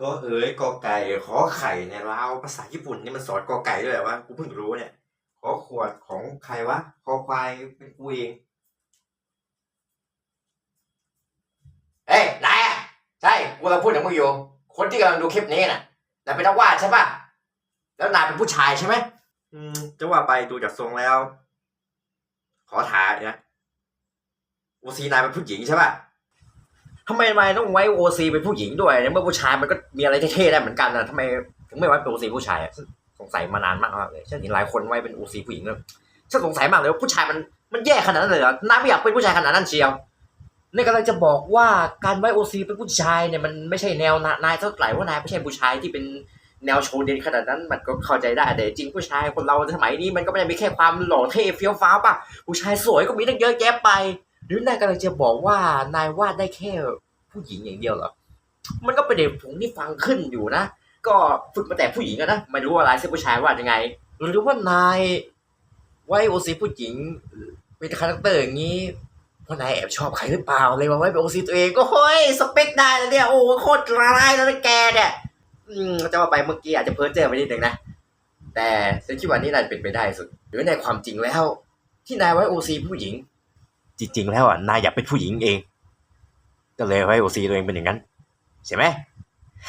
ก็เอ๋ยกอไก่ขอไข่เนี่ยลาวภาษาญี่ปุ่นนี่มันสอนกอไก่ด้วยเหรอวะกูเพิ่งรู้เนี่ย ขอขวดของใครวะคอควายเป็นกูเองเอ้ยนายอะใช่กูกำลังพูดถึงมึงอยู่คนที่กำลังดูคลิปนี้น่ะนายเป็นนักวาดใช่ปะแล้วนายเป็นผู้ชายใช่ไหมอืมจะว่าไปดูจากทรงแล้ว ขอถามนะโอซีนายเป็นผู้หญิงใช่ป่ะ ทำไมนายต้องไว้โอซีเป็นผู้หญิงด้วยในเมื่อผู้ชายมันก็มีอะไรเท่ๆได้เหมือนกันนะทำไมถึงไม่ไว้เป็นโอซีผู้ชายสงสัยมานานมากเลยฉันเห็นหลายคนไว้เป็นโอซีผู้หญิงแล้วฉันสงสัยมากเลยว่าผู้ชายมันมันแย่ขนาดนั้นเลยเหรอนายไม่อยากเป็นผู้ชายขนาดนั้นเชียวนี่กำลังจะบอกว่าการไว้โอซีเป็นผู้ชายเนี่ยมันไม่ใช่แนวนานายเท่าไหร่ว่านายไม่ใช่ผู้ชายที่เป็นแนวโชว์เด่นขนาดนั้นมันก็เข้าใจได้แต่จริงผู้ชายคนเราสมัยนี้มันก็ไม่ได้มีแค่ความหล่อเท่เฟี้ยวฟ้าวป่ะผู้ชายสวยก็มีตั้งเยอะแยะไป หรือนายกำลังจะบอกว่านายวาดได้แค่ผู้หญิงอย่างเดียวเหรอ มันก็เป็นเด็กผงที่ฟังขึ้นอยู่นะ ก็ฝึกมาแต่ผู้หญิงนะ ไม่รู้ว่าลายเส้นผู้ชายวาดยังไง หรือว่านายไว้โอซีผู้หญิงเป็นคาแรคเตอร์อย่างนี้เพราะนายแอบชอบใครหรือเปล่าเลยมาไว้เป็นโอซีตัวเองก็เฮ้ยสเปคได้แล้วเนี่ยโอ้โคตรร้ายแล้วแกเนี่ยอืมจะว่าไปเมื่อกี้อาจจะเพ้อเจ้อไปนิดนึงนะ แต่ฉันคิดว่านี่นาจะเป็นไปได้สุด หรือในความจริงแล้ว ที่นายไว้โอซีผู้หญิง จริง ๆ แล้วอะนายอยากเป็นผู้หญิงเอง ก็เลยให้โอซีตัวเองเป็นอย่างนั้น ใช่ไหม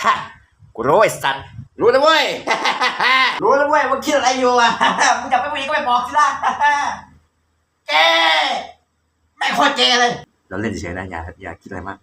ฮะกูรู้ไอ้สัตว์รู้แล้วเว้ย รู้แล้วเว้ยมึงคิดอะไรอยู่อะ มึงอยากเป็นผู้หญิงก็ไปบอกสิล่ะแกไม่โคตรเจเลย เราเล่นเฉยๆนะอย่าอย่าคิดอะไรมาก